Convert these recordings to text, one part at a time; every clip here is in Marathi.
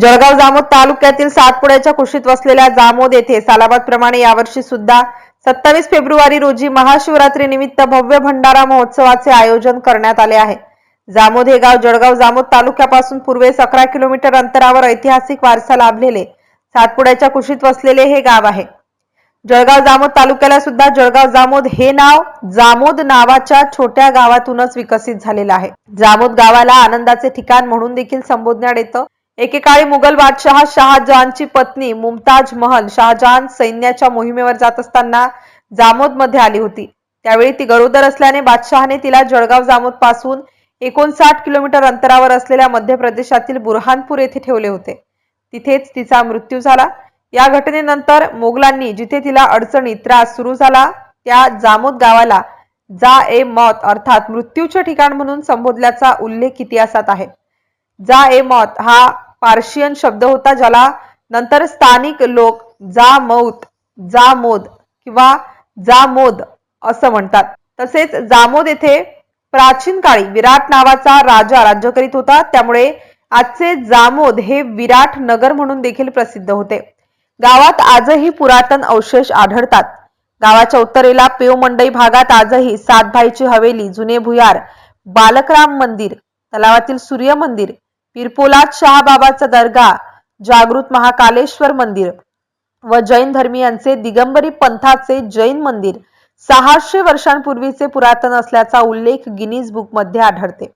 जळगाव जामोद तालुक्यातील सातपुड्याच्या कुशीत वसलेल्या जामोद येथे सालाबाद प्रमाणे यावर्षी सुद्धा सत्तावीस फेब्रुवारी रोजी महाशिवरात्री निमित्त भव्य भंडारा महोत्सवाचे आयोजन करण्यात आले आहे. जामोद हे गाव जळगाव जामोद तालुक्यापासून पूर्वेस अकरा किलोमीटर अंतरावर ऐतिहासिक वारसा लाभलेले सातपुड्याच्या कुशीत वसलेले हे गाव आहे. जळगाव जामोद तालुक्याला सुद्धा जळगाव जामोद हे नाव जामोद नावाच्या छोट्या गावातूनच विकसित झालेलं आहे. जामोद गावाला आनंदाचे ठिकाण म्हणून देखील संबोधण्यात येतं. एकेकाळी मुघल बादशहा शहाजहानची पत्नी मुमताज महल शहाजहान सैन्याच्या मोहिमेवर जात असताना जामोदमध्ये आली होती. त्यावेळी ती गरोदर असल्याने बादशहाने तिला जळगाव जामोदपासून एकोणसाठ किलोमीटर अंतरावर असलेल्या मध्य प्रदेशातील बुरहानपूर येथे ठेवले होते. तिथेच तिचा मृत्यू झाला. या घटनेनंतर मोगलांनी जिथे तिला अडचणी त्रास सुरू झाला त्या जामोद गावाला जा ए मौत अर्थात मृत्यूचे ठिकाण म्हणून संबोधल्याचा उल्लेख इतिहासात आहे. जा ए मौत हा पार्शियन शब्द होता ज्याला नंतर स्थानिक लोक जा मौत जा मोद किंवा जा मोद असं म्हणतात. तसेच जामोद येथे प्राचीन काळी विराट नावाचा राजा राज्य करीत होता. त्यामुळे आजचे जामोद हे विराट नगर म्हणून देखील प्रसिद्ध होते. गावात आजही पुरातन अवशेष आढळतात. गावाच्या उत्तरेला पेवमंडई भागात आजही सातभाईची हवेली जुने भुयार बालकराम मंदिर तलावातील सूर्य मंदिर पिरपोलात शहाबाबाचा दर्गा जागृत महाकालेश्वर मंदिर व जैन धर्मियांचे दिगंबरी पंथाचे जैन मंदिर सहाशे वर्षांपूर्वीचे पुरातन असल्याचा उल्लेख गिनीज बुकमध्ये आढळते.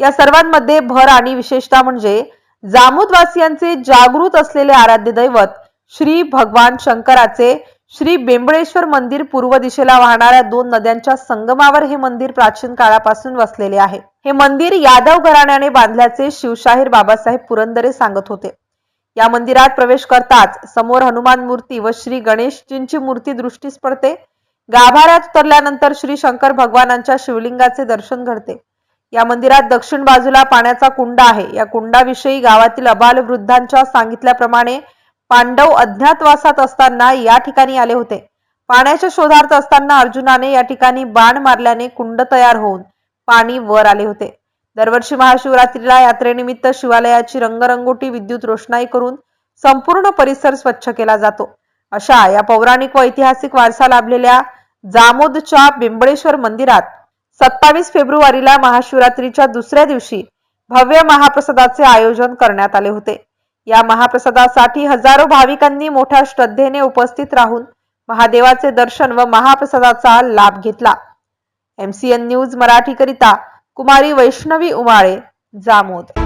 या सर्वांमध्ये भर आणि विशेषता म्हणजे जामोदवासियांचे जागृत असलेले आराध्य दैवत श्री भगवान शंकराचे श्री बेंबळेश्वर मंदिर पूर्व दिशेला वाहणाऱ्या दोन नद्यांच्या संगमावर हे मंदिर प्राचीन काळापासून वसलेले आहे. हे मंदिर यादव घराण्याने बांधल्याचे शिवशाहीर बाबासाहेब पुरंदरे सांगत होते. या मंदिरात प्रवेश करताच समोर हनुमान मूर्ती व श्री गणेशजींची मूर्ती दृष्टीस पडते. गाभाऱ्यात उतरल्यानंतर श्री शंकर भगवानांच्या शिवलिंगाचे दर्शन घडते. या मंदिरात दक्षिण बाजूला पाण्याचा कुंड आहे. या कुंडाविषयी गावातील अबाल वृद्धांच्या सांगितल्याप्रमाणे पांडव अज्ञातवासात असताना या ठिकाणी आले होते. पाण्याच्या शोधार्थ असताना अर्जुनाने या ठिकाणी बाण मारल्याने कुंड तयार होऊन पाणी वर आले होते. दरवर्षी महाशिवरात्रीला यात्रेनिमित्त शिवालयाची रंगरंगोटी विद्युत रोषणाई करून संपूर्ण परिसर स्वच्छ केला जातो. अशा या पौराणिक व ऐतिहासिक वारसा लाभलेल्या जामोदच्या बिंबळेश्वर मंदिरात सत्तावीस फेब्रुवारीला महाशिवरात्रीच्या दुसऱ्या दिवशी भव्य महाप्रसादाचे आयोजन करण्यात आले होते. या महाप्रसादासाठी हजारो भाविकांनी मोठ्या श्रद्धेने उपस्थित राहून महादेवाचे दर्शन व महाप्रसादाचा लाभ घेतला. एमसीएन न्यूज मराठीकरिता कुमारी वैष्णवी उमाळे जामोद.